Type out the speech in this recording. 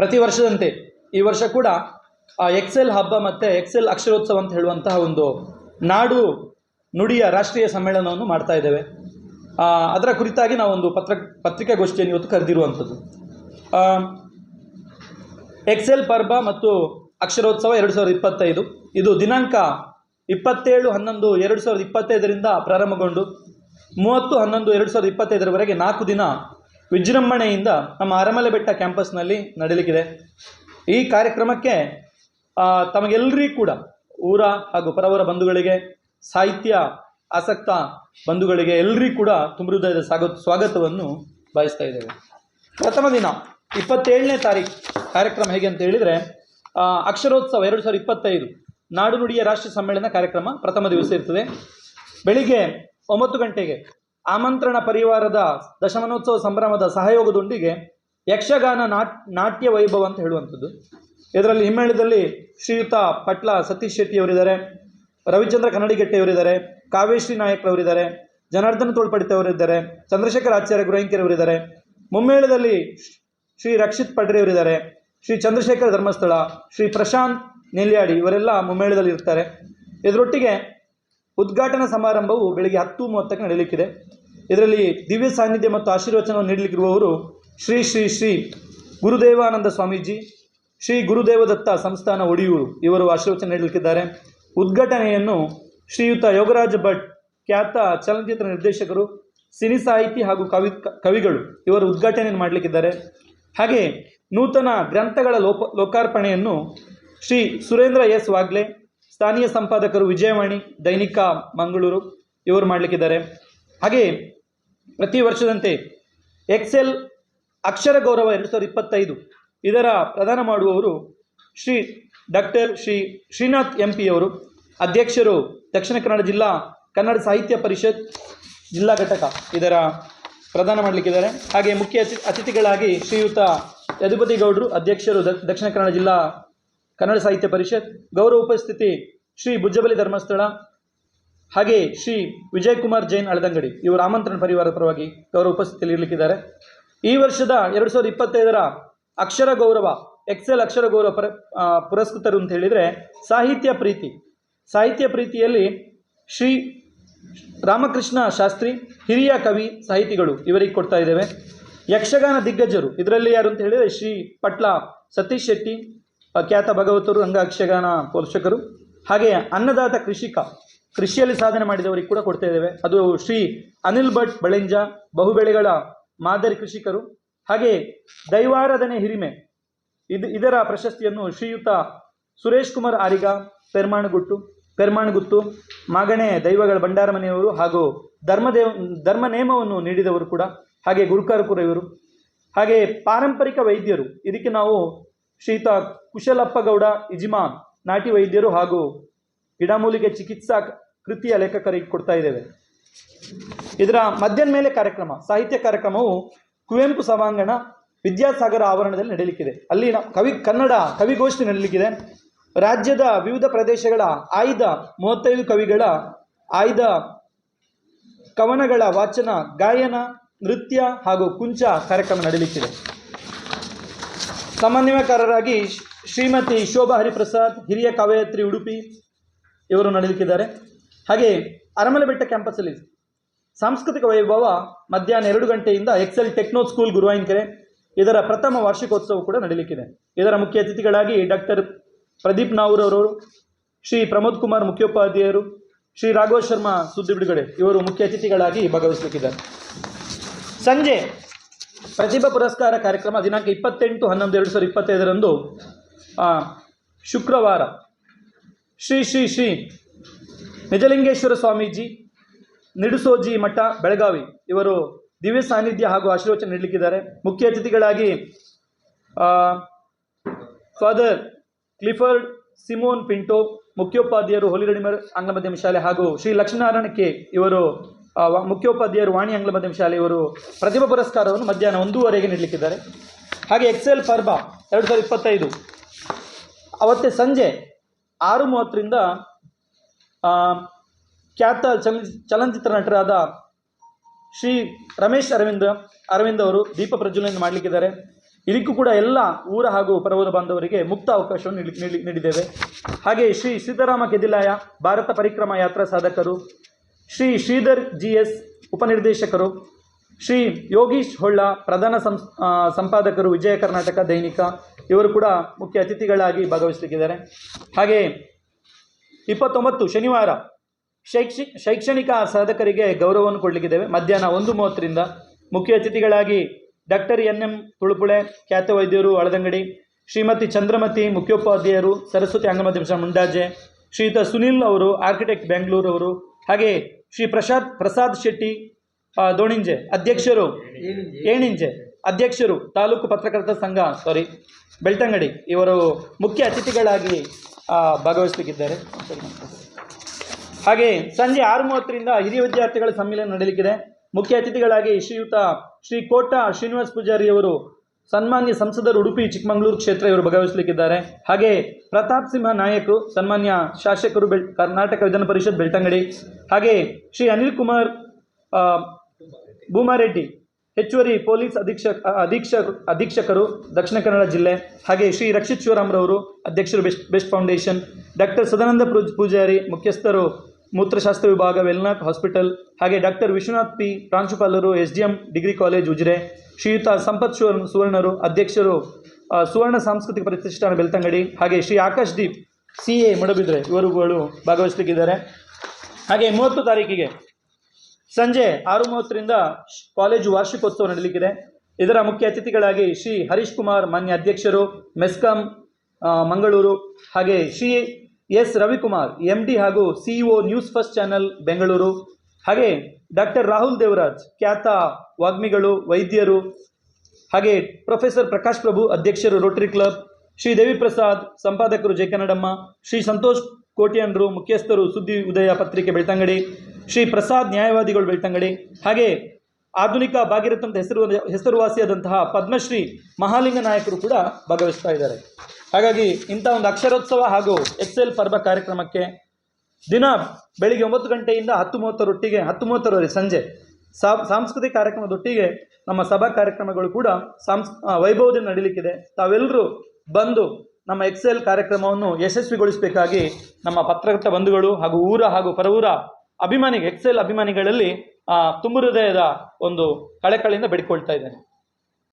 ಪ್ರತಿ ವರ್ಷದಂತೆ ಈ ವರ್ಷ ಕೂಡ ಎಕ್ಸೆಲ್ ಹಬ್ಬ ಮತ್ತು ಎಕ್ಸೆಲ್ ಅಕ್ಷರೋತ್ಸವ ಅಂತ ಹೇಳುವಂತಹ ಒಂದು ನಾಡು ನುಡಿಯ ರಾಷ್ಟ್ರೀಯ ಸಮ್ಮೇಳನವನ್ನು ಮಾಡ್ತಾ ಇದ್ದೇವೆ. ಅದರ ಕುರಿತಾಗಿ ನಾವೊಂದು ಪತ್ರ, ಪತ್ರಿಕಾಗೋಷ್ಠಿಯನ್ನು ಇವತ್ತು ಕರೆದಿರುವಂಥದ್ದು. ಎಕ್ಸೆಲ್ ಪರ್ಬ ಮತ್ತು ಅಕ್ಷರೋತ್ಸವ ಎರಡು ಸಾವಿರದ ಇಪ್ಪತ್ತೈದು. ಇದು ದಿನಾಂಕ ಇಪ್ಪತ್ತೇಳು, ಹನ್ನೊಂದು, ಎರಡು ಸಾವಿರದ ಇಪ್ಪತ್ತೈದರಿಂದ ಪ್ರಾರಂಭಗೊಂಡು, ಮೂವತ್ತು, ಹನ್ನೊಂದು, ಎರಡು ಸಾವಿರದ ಇಪ್ಪತ್ತೈದರವರೆಗೆ ನಾಲ್ಕು ದಿನ ವಿಜೃಂಭಣೆಯಿಂದ ನಮ್ಮ ಅರಮಲೆ ಬೆಟ್ಟ ಕ್ಯಾಂಪಸ್ನಲ್ಲಿ ನಡೀಲಿಕ್ಕಿದೆ. ಈ ಕಾರ್ಯಕ್ರಮಕ್ಕೆ ತಮಗೆಲ್ಲರಿಗೂ ಕೂಡ ಊರ ಹಾಗೂ ಪರವರ ಬಂಧುಗಳಿಗೆ, ಸಾಹಿತ್ಯ ಆಸಕ್ತ ಬಂಧುಗಳಿಗೆ ಎಲ್ಲರಿಗೂ ಕೂಡ ತುಂಬ ಹೃದಯದ ಸ್ವಾಗತ, ಸ್ವಾಗತವನ್ನು ಬಯಸ್ತಾ ಇದ್ದೇವೆ. ಪ್ರಥಮ ದಿನ, ಇಪ್ಪತ್ತೇಳನೇ ತಾರೀಕು ಕಾರ್ಯಕ್ರಮ ಹೇಗೆ ಅಂತ ಹೇಳಿದರೆ ಅಕ್ಷರೋತ್ಸವ ಎರಡು ಸಾವಿರದ ಇಪ್ಪತ್ತೈದು ನಾಡು ನುಡಿಯ ರಾಷ್ಟ್ರೀಯ ಸಮ್ಮೇಳನ ಕಾರ್ಯಕ್ರಮ ಪ್ರಥಮ ದಿವಸ ಇರ್ತದೆ. ಬೆಳಿಗ್ಗೆ ಒಂಬತ್ತು ಗಂಟೆಗೆ ಆಮಂತ್ರಣ ಪರಿವಾರದ ದಶಮನೋತ್ಸವ ಸಂಭ್ರಮದ ಸಹಯೋಗದೊಂದಿಗೆ ಯಕ್ಷಗಾನ ನಾಟ್, ನಾಟ್ಯ ವೈಭವ ಅಂತ ಹೇಳುವಂಥದ್ದು. ಇದರಲ್ಲಿ ಹಿಮ್ಮೇಳದಲ್ಲಿ ಶ್ರೀಯುತ ಪಟ್ಲ ಸತೀಶ್ ಶೆಟ್ಟಿಯವರಿದ್ದಾರೆ, ರವಿಚಂದ್ರ ಕನ್ನಡಿಗೆಟ್ಟೆಯವರಿದ್ದಾರೆ, ಕಾವೇಶ್ರೀ ನಾಯಕ್ರವರಿದ್ದಾರೆ, ಜನಾರ್ದನ ತೋಳ್ಪಡಿತವರಿದ್ದಾರೆ, ಚಂದ್ರಶೇಖರ್ ಆಚಾರ್ಯ ಗುರೈಂಕಿರವರಿದ್ದಾರೆ ಮುಮ್ಮೇಳದಲ್ಲಿ ಶ್ರೀ ರಕ್ಷಿತ್ ಪಡ್ರೆಯವರಿದ್ದಾರೆ, ಶ್ರೀ ಚಂದ್ರಶೇಖರ್ ಧರ್ಮಸ್ಥಳ, ಶ್ರೀ ಪ್ರಶಾಂತ್ ನೆಲ್ಯಾಡಿ ಇವರೆಲ್ಲ ಮುಮ್ಮೇಳದಲ್ಲಿ ಇರ್ತಾರೆ ಇದರೊಟ್ಟಿಗೆ ಉದ್ಘಾಟನಾ ಸಮಾರಂಭವು ಬೆಳಿಗ್ಗೆ ಹತ್ತು ಮೂವತ್ತಕ್ಕೆ ನಡೆಯಲಿಕ್ಕಿದೆ ಇದರಲ್ಲಿ ದಿವ್ಯ ಸಾನ್ನಿಧ್ಯ ಮತ್ತು ಆಶೀರ್ವಚನವನ್ನು ನೀಡಲಿಕ್ಕಿರುವವರು ಶ್ರೀ ಶ್ರೀ ಶ್ರೀ ಗುರುದೇವಾನಂದ ಸ್ವಾಮೀಜಿ, ಶ್ರೀ ಗುರುದೇವದತ್ತ ಸಂಸ್ಥಾನ ಒಡಿಯೂರು. ಇವರು ಆಶೀರ್ವಚನ ನೀಡಲಿಕ್ಕಿದ್ದಾರೆ. ಉದ್ಘಾಟನೆಯನ್ನು ಶ್ರೀಯುತ ಯೋಗರಾಜ ಭಟ್, ಖ್ಯಾತ ಚಲನಚಿತ್ರ ನಿರ್ದೇಶಕರು, ಸಿನಿ ಸಾಹಿತಿ ಹಾಗೂ ಕವಿ, ಕವಿಗಳು ಇವರು ಉದ್ಘಾಟನೆಯನ್ನು ಮಾಡಲಿಕ್ಕಿದ್ದಾರೆ. ಹಾಗೆ ನೂತನ ಗ್ರಂಥಗಳ ಲೋಪ, ಲೋಕಾರ್ಪಣೆಯನ್ನು ಶ್ರೀ ಸುರೇಂದ್ರ ಎಸ್ ವಾಗ್ಲೆ, ಸ್ಥಾನೀಯ ಸಂಪಾದಕರು ವಿಜಯವಾಣಿ, ದೈನಿಕ ಮಂಗಳೂರು ಇವರು ಮಾಡಲಿಕ್ಕಿದ್ದಾರೆ. ಹಾಗೆ ಪ್ರತಿ ವರ್ಷದಂತೆ ಎಕ್ಸೆಲ್ ಅಕ್ಷರ ಗೌರವ ಎರಡು ಸಾವಿರದ ಇಪ್ಪತ್ತೈದು ಇದರ ಪ್ರದಾನ ಮಾಡುವವರು Shri doctor Shri Srinath M P ಅವರು, ಅಧ್ಯಕ್ಷರು ದಕ್ಷಿಣ ಕನ್ನಡ ಜಿಲ್ಲಾ ಕನ್ನಡ ಸಾಹಿತ್ಯ ಪರಿಷತ್ ಜಿಲ್ಲಾ ಘಟಕ ಇದರ ಪ್ರದಾನ ಮಾಡಲಿಕ್ಕಿದ್ದಾರೆ. ಹಾಗೆ ಮುಖ್ಯ ಅತಿ, ಅತಿಥಿಗಳಾಗಿ ಶ್ರೀಯುತ ಯದುಪತಿ ಗೌಡರು, ಅಧ್ಯಕ್ಷರು ದಕ್ಷಿಣ ಕನ್ನಡ ಜಿಲ್ಲಾ ಕನ್ನಡ ಸಾಹಿತ್ಯ ಪರಿಷತ್, ಗೌರವ ಉಪಸ್ಥಿತಿ ಶ್ರೀ ಬುಜ್ಜಬಲಿ ಧರ್ಮಸ್ಥಳ ಹಾಗೆ ಶ್ರೀ ವಿಜಯ್ ಕುಮಾರ್ ಜೈನ್ ಅಳದಂಗಡಿ ಇವರು ಆಮಂತ್ರಣ ಪರಿವಾರ ಪರವಾಗಿ ಗೌರವ ಉಪಸ್ಥಿತಿಯಲ್ಲಿ ಇರಲಿಕ್ಕಿದ್ದಾರೆ. ಈ ವರ್ಷದ ಎರಡು ಸಾವಿರದ ಇಪ್ಪತ್ತೈದರ ಅಕ್ಷರ ಗೌರವ, ಎಕ್ಸೆಲ್ ಅಕ್ಷರ ಗೌರವ ಪರ ಪುರಸ್ಕೃತರು ಅಂತ ಹೇಳಿದರೆ ಸಾಹಿತ್ಯ ಪ್ರೀತಿ. ಸಾಹಿತ್ಯ ಪ್ರೀತಿಯಲ್ಲಿ ಶ್ರೀ ರಾಮಕೃಷ್ಣ ಶಾಸ್ತ್ರಿ, ಹಿರಿಯ ಕವಿ, ಸಾಹಿತಿಗಳು ಇವರಿಗೆ ಕೊಡ್ತಾ ಇದ್ದೇವೆ. ಯಕ್ಷಗಾನ ದಿಗ್ಗಜರು, ಇದರಲ್ಲಿ ಯಾರು ಅಂತ ಹೇಳಿದರೆ ಶ್ರೀ ಪಟ್ಲ ಸತೀಶ್ ಶೆಟ್ಟಿ ಖ್ಯಾತ ಭಗವತರು ರಂಗ ಯಕ್ಷಗಾನ ಪೋಷಕರು. ಹಾಗೆ ಅನ್ನದಾತ ಕೃಷಿಕ ಕೃಷಿಯಲ್ಲಿ ಸಾಧನೆ ಮಾಡಿದವರಿಗೆ ಕೂಡ ಕೊಡ್ತಾ ಇದ್ದೇವೆ. ಅದು ಶ್ರೀ ಅನಿಲ್ ಭಟ್ ಬಳೆಂಜ, ಬಹುಬೆಳೆಗಳ ಮಾದರಿ ಕೃಷಿಕರು, ಹಾಗೆ ದೈವಾರಾಧನೆ ಹಿರಿಮೆ, ಇದು ಇದರ ಪ್ರಶಸ್ತಿಯನ್ನು ಶ್ರೀಯುತ ಸುರೇಶ್ ಕುಮಾರ್ ಆರಿಗ, ಪೆರ್ಮಾಣಗುಟ್ಟು, ಪೆರ್ಮಾಣಗುತ್ತು, ಮಾಗಣೆ ದೈವಗಳ ಭಂಡಾರ ಮನೆಯವರು ಹಾಗೂ ಧರ್ಮದೇವ, ಧರ್ಮ ನೇಮವನ್ನು ನೀಡಿದವರು ಕೂಡ, ಹಾಗೆ ಗುರುಕಾರಪುರ ಇವರು ಹಾಗೆ ಪಾರಂಪರಿಕ ವೈದ್ಯರು. ಇದಕ್ಕೆ ನಾವು ಶ್ರೀಯುತ ಕುಶಲಪ್ಪಗೌಡ ಇಜಿಮಾ ನಾಟಿ ವೈದ್ಯರು ಹಾಗೂ ಗಿಡಮೂಲಿಕೆ ಚಿಕಿತ್ಸಾ ಕೃತಿಯ ಲೇಖಕರಿಗೆ ಕೊಡ್ತಾ ಇದ್ದೇವೆ. ಇದರ ಮಧ್ಯಾಹ್ನ ಮೇಲೆ ಕಾರ್ಯಕ್ರಮ, ಸಾಹಿತ್ಯ ಕಾರ್ಯಕ್ರಮವು ಕುವೆಂಪು ಸಭಾಂಗಣ ವಿದ್ಯಾಸಾಗರ ಆವರಣದಲ್ಲಿ ನಡೆಯಲಿಕ್ಕಿದೆ ಅಲ್ಲಿ ಕವಿ ಕನ್ನಡ ಕವಿಗೋಷ್ಠಿ ನಡೆಯಲಿಕ್ಕಿದೆ ರಾಜ್ಯದ ವಿವಿಧ ಪ್ರದೇಶಗಳ ಆಯ್ದ ಮೂವತ್ತೈದು ಕವಿಗಳ ಆಯ್ದ ಕವನಗಳ ವಾಚನ, ಗಾಯನ, ನೃತ್ಯ ಹಾಗೂ ಕುಂಚ ಕಾರ್ಯಕ್ರಮ ನಡೆಯಲಿಕ್ಕಿದೆ ಸಮನ್ವಯಕಾರರಾಗಿ ಶ್ರೀ- ಶ್ರೀಮತಿ ಶೋಭಾ ಹರಿಪ್ರಸಾದ್, ಹಿರಿಯ ಕವಯತ್ರಿ ಉಡುಪಿ ಇವರು ನಡೆಯಲಿಕ್ಕಿದ್ದಾರೆ ಹಾಗೆ ಅರಮಲೆ ಬೆಟ್ಟ ಕ್ಯಾಂಪಸ್ಸಲ್ಲಿ ಸಾಂಸ್ಕೃತಿಕ ವೈಭವ ಮಧ್ಯಾಹ್ನ ಎರಡು ಗಂಟೆಯಿಂದ ಎಕ್ಸೆಲ್ ಟೆಕ್ನೋ ಸ್ಕೂಲ್ ಗುರುವಾಂಕೆರೆ ಇದರ ಪ್ರಥಮ ವಾರ್ಷಿಕೋತ್ಸವ ಕೂಡ ನಡೆಯಲಿಕ್ಕಿದೆ ಇದರ ಮುಖ್ಯ ಅತಿಥಿಗಳಾಗಿ ಡಾಕ್ಟರ್ ಪ್ರದೀಪ್ ನಾವೂರವರು, ಶ್ರೀ ಪ್ರಮೋದ್ ಕುಮಾರ್ ಮುಖ್ಯೋಪಾಧ್ಯಾಯರು, ಶ್ರೀ ರಾಘವ ಶರ್ಮಾ ಸುದ್ದಿ ಬಿಡುಗಡೆ ಇವರು ಮುಖ್ಯ ಅತಿಥಿಗಳಾಗಿ ಭಾಗವಹಿಸಲಿಕ್ಕಿದ್ದಾರೆ. ಸಂಜೆ ಪ್ರತಿಭಾ ಪುರಸ್ಕಾರ ಕಾರ್ಯಕ್ರಮ ದಿನಾಂಕ ಇಪ್ಪತ್ತೆಂಟು ಹನ್ನೊಂದು ಎರಡು ಸಾವಿರದ ಇಪ್ಪತ್ತೈದರಂದು ಶುಕ್ರವಾರ ಶ್ರೀ ಶ್ರೀ ಶ್ರೀ ನಿಜಲಿಂಗೇಶ್ವರ ಸ್ವಾಮೀಜಿ, ನಿಡುಸೋಜಿ ಮಠ, ಬೆಳಗಾವಿ. ಇವರು ದಿವ್ಯ ಸಾನ್ನಿಧ್ಯ ಹಾಗೂ ಆಶೀರ್ವಚನ ನೀಡಲಿಕ್ಕಿದ್ದಾರೆ. ಮುಖ್ಯ ಅತಿಥಿಗಳಾಗಿ ಫಾದರ್ ಕ್ಲಿಫರ್ಡ್ ಸಿಮೋನ್ ಪಿಂಟೋ, ಮುಖ್ಯೋಪಾಧ್ಯಾಯರು ಹೋಲಿರಡಿಮರ್ ಆಂಗ್ಲ ಮಾಧ್ಯಮ ಶಾಲೆ ಹಾಗೂ ಶ್ರೀ ಲಕ್ಷ್ಮೀನಾರಾಯಣ ಕೆ ಇವರು ಮುಖ್ಯೋಪಾಧ್ಯಾಯರು ವಾಣಿ ಆಂಗ್ಲ ಮಾಧ್ಯಮ ಶಾಲೆ ಇವರು ಪ್ರತಿಭಾ ಪುರಸ್ಕಾರವನ್ನು ಮಧ್ಯಾಹ್ನ ಒಂದೂವರೆಗೆ ನೀಡಲಿಕ್ಕಿದ್ದಾರೆ. ಹಾಗೆ ಎಕ್ಸೆಲ್ ಫರ್ಬಾ ಎರಡು ಸಾವಿರದ ಇಪ್ಪತ್ತೈದು. ಅವತ್ತೇ ಸಂಜೆ ಆರು ಮೂವತ್ತರಿಂದ ಖ್ಯಾತ ಚಲ, ಚಲನಚಿತ್ರ ನಟರಾದ ಶ್ರೀ ರಮೇಶ್ ಅರವಿಂದ, ಅರವಿಂದ್ ಅವರು ದೀಪ ಪ್ರಜ್ವಲನೆ ಮಾಡಲಿಕ್ಕಿದ್ದಾರೆ. ಇದಕ್ಕೂ ಕೂಡ ಎಲ್ಲ ಊರ ಹಾಗೂ ಪರ್ವತ ಬಾಂಧವರಿಗೆ ಮುಕ್ತ ಅವಕಾಶವನ್ನು ನೀಡಿ- ನೀಡಿ- ನೀಡಿದ್ದೇವೆ. ಹಾಗೆ ಶ್ರೀ ಸೀತಾರಾಮ ಕೆದಿಲಾಯ ಭಾರತ ಪರಿಕ್ರಮ ಯಾತ್ರಾ ಸಾಧಕರು, ಶ್ರೀ ಶ್ರೀಧರ್ ಜಿ ಎಸ್ ಉಪನಿರ್ದೇಶಕರು, ಶ್ರೀ ಯೋಗೀಶ್ ಹೊಳ್ಳ ಪ್ರಧಾನ ಸಂಪಾದಕರು ವಿಜಯ ಕರ್ನಾಟಕ ದೈನಿಕ ಇವರು ಕೂಡ ಮುಖ್ಯ ಅತಿಥಿಗಳಾಗಿ ಭಾಗವಹಿಸಲಿಕ್ಕಿದ್ದಾರೆ. ಹಾಗೆ ಇಪ್ಪತ್ತೊಂಬತ್ತು ಶನಿವಾರ ಶೈಕ್ಷಿ ಶೈಕ್ಷಣಿಕ ಸಾಧಕರಿಗೆ ಗೌರವವನ್ನು ಕೊಡಲಿಕ್ಕಿದ್ದೇವೆ. ಮಧ್ಯಾಹ್ನ ಒಂದು ಮೂವತ್ತರಿಂದ ಮುಖ್ಯ ಅತಿಥಿಗಳಾಗಿ ಡಾಕ್ಟರ್ ಎನ್ ಎಂ ತುಳುಪುಳೆ ಖ್ಯಾತ ವೈದ್ಯರು ಅಳದಂಗಡಿ ಶ್ರೀಮತಿ ಚಂದ್ರಮತಿ ಮುಖ್ಯೋಪಾಧ್ಯಾಯರು ಸರಸ್ವತಿ ಅಂಗಮತಿ ಮುಂಡಾಜೆ ಶ್ರೀಯುತ ಸುನಿಲ್ ಅವರು ಆರ್ಕಿಟೆಕ್ಟ್ ಬೆಂಗಳೂರು ಅವರು ಹಾಗೆ ಶ್ರೀ ಪ್ರಸಾದ್ ಪ್ರಸಾದ್ ಶೆಟ್ಟಿ ದೋಣಿಂಜೆ ಅಧ್ಯಕ್ಷರು ಏಣಿಂಜೆ. ಅಧ್ಯಕ್ಷರು, ತಾಲೂಕು ಪತ್ರಕರ್ತರ ಸಂಘ ಸಾರಿ ಬೆಳ್ತಂಗಡಿ ಇವರು ಮುಖ್ಯ ಅತಿಥಿಗಳಾಗಿ ಭಾಗವಹಿಸಬೇಕಿದ್ದಾರೆ. ಹಾಗೆ ಸಂಜೆ ಆರು ಮೂವತ್ತರಿಂದ ಹಿರಿಯ ವಿದ್ಯಾರ್ಥಿಗಳ ಸಮ್ಮೇಳನ ನಡೆಯಲಿಕ್ಕಿದೆ ಮುಖ್ಯ ಅತಿಥಿಗಳಾಗಿ ಶ್ರೀಯುತ ಶ್ರೀ ಕೋಟ ಶ್ರೀನಿವಾಸ್ ಪೂಜಾರಿಯವರು ಸನ್ಮಾನ್ಯ ಸಂಸದರು ಉಡುಪಿ, ಚಿಕ್ಕಮಗಳೂರು ಕ್ಷೇತ್ರ ಇವರು ಭಾಗವಹಿಸಲಿಕ್ಕಿದ್ದಾರೆ. ಹಾಗೆ ಪ್ರತಾಪ್ ಸಿಂಹ ನಾಯಕರು, ಸನ್ಮಾನ್ಯ ಶಾಸಕರು ಬೆಳ್, ಕರ್ನಾಟಕ ವಿಧಾನ ಪರಿಷತ್ ಬೆಳ್ತಂಗಡಿ. ಹಾಗೆ ಶ್ರೀ ಅನಿಲ್ ಕುಮಾರ್ ಭೂಮಾರೆಡ್ಡಿ ಹೆಚ್ಚುವರಿ ಪೊಲೀಸ್ ಅಧೀಕ್ಷಕ ಅಧೀಕ್ಷಕ, ಅಧೀಕ್ಷಕರು ದಕ್ಷಿಣ ಕನ್ನಡ ಜಿಲ್ಲೆ ಹಾಗೆ ಶ್ರೀ ರಕ್ಷಿತ್ ಶಿವರಾಮ್ರವರು ಅಧ್ಯಕ್ಷರು best best foundation, doctor Sadananda ಪೂಜ್- Poojary, ಮುಖ್ಯಸ್ಥರು ಮೂತ್ರಶಾಸ್ತ್ರ ವಿಭಾಗ ವೆಲ್ನಾಥ್ ಹಾಸ್ಪಿಟಲ್, ಹಾಗೆ ಡಾಕ್ಟರ್ ವಿಶ್ವನಾಥ್ ಪಿ. ಪ್ರಾಂಶುಪಾಲರು S D M degree college Ujire, ಶ್ರೀಯುತ ಸಂಪತ್ ಸುವರ್ಣ ಸುವರ್ಣರು ಅಧ್ಯಕ್ಷರು ಸುವರ್ಣ ಸಾಂಸ್ಕೃತಿಕ ಪ್ರತಿಷ್ಠಾನ ಬೆಳ್ತಂಗಡಿ, ಹಾಗೆ ಶ್ರೀ ಆಕಾಶ್ ದೀಪ್ ಸಿ ಎ ಮಡಬಿದ್ರೆ ಇವರುಗಳು ಭಾಗವಹಿಸಲಿಕ್ಕಿದ್ದಾರೆ. ಹಾಗೆ ಮೂವತ್ತು ತಾರೀಕಿಗೆ ಸಂಜೆ ಆರು ಮೂವತ್ತರಿಂದ ಕಾಲೇಜು ವಾರ್ಷಿಕೋತ್ಸವ ನಡೆಯಲಿಕ್ಕಿದೆ ಇದರ ಮುಖ್ಯ ಅತಿಥಿಗಳಾಗಿ ಶ್ರೀ ಹರೀಶ್ ಕುಮಾರ್ ಮಾನ್ಯ ಅಧ್ಯಕ್ಷರು, ಮೆಸ್ಕಾಂ ಮಂಗಳೂರು, ಹಾಗೆ Shri S Ravikumar, M D ಹಾಗೂ CEO news first channel Bengaluru, ಹಾಗೆ ಡಾಕ್ಟರ್ ರಾಹುಲ್ ದೇವರಾಜ್, ಖ್ಯಾತ ವಾಗ್ಮಿಗಳು, ವೈದ್ಯರು, ಹಾಗೆ ಪ್ರೊಫೆಸರ್ ಪ್ರಕಾಶ್ ಪ್ರಭು, ಅಧ್ಯಕ್ಷರು ರೋಟರಿ ಕ್ಲಬ್ ಶ್ರೀ ದೇವಿ ಪ್ರಸಾದ್ ಸಂಪಾದಕರು ಜೆ ಕನ್ನಡಮ್ಮ ಶ್ರೀ ಸಂತೋಷ್ ಕೋಟ್ಯಾನ್ರು ಮುಖ್ಯಸ್ಥರು ಸುದ್ದಿ ಉದಯ ಪತ್ರಿಕೆ ಬೆಳ್ತಂಗಡಿ, ಶ್ರೀ ಪ್ರಸಾದ್ ನ್ಯಾಯವಾದಿಗಳು ಬೆಳ್ತಂಗಡಿ, ಹಾಗೆ ಆಧುನಿಕ ಭಾಗೀರಥ್ ಅಂತ ಹೆಸರು, ಹೆಸರುವಾಸಿಯಾದಂತಹ ಪದ್ಮಶ್ರೀ ಮಹಾಲಿಂಗ ನಾಯಕರು ಕೂಡ ಭಾಗವಹಿಸ್ತಾ ಇದ್ದಾರೆ. ಹಾಗಾಗಿ ಇಂಥ ಒಂದು ಅಕ್ಷರೋತ್ಸವ ಹಾಗೂ ಎಕ್ಸೆಲ್ ಪರ್ವ ಕಾರ್ಯಕ್ರಮಕ್ಕೆ ದಿನ ಬೆಳಿಗ್ಗೆ ಒಂಬತ್ತು ಗಂಟೆಯಿಂದ ಹತ್ತು ಮೂವತ್ತರೊಟ್ಟಿಗೆ ಹತ್ತು ಮೂವತ್ತರವರೆಗೆ ಸಂಜೆ ಸಾಂಸ್ಕೃತಿಕ ಕಾರ್ಯಕ್ರಮದೊಟ್ಟಿಗೆ ನಮ್ಮ ಸಭಾ ಕಾರ್ಯಕ್ರಮಗಳು ಕೂಡ ಸಾಂಸ್ ವೈಭವದಿಂದ ನಡೀಲಿಕ್ಕಿದೆ. ತಾವೆಲ್ಲರೂ ಬಂದು ನಮ್ಮ ಎಕ್ಸೆಲ್ ಕಾರ್ಯಕ್ರಮವನ್ನು ಯಶಸ್ವಿಗೊಳಿಸಬೇಕಾಗಿ ನಮ್ಮ ಪತ್ರಕರ್ತ ಬಂಧುಗಳು ಹಾಗೂ ಊರ ಹಾಗೂ ಪರವೂರ ಅಭಿಮಾನಿ ಎಕ್ಸೆಲ್ ಅಭಿಮಾನಿಗಳಲ್ಲಿ ತುಂಬು ಹೃದಯದ ಒಂದು ಕಳೆಕಳಿಯಿಂದ ಬೇಡಿಕೊಳ್ತಾ ಇದ್ದೇನೆ.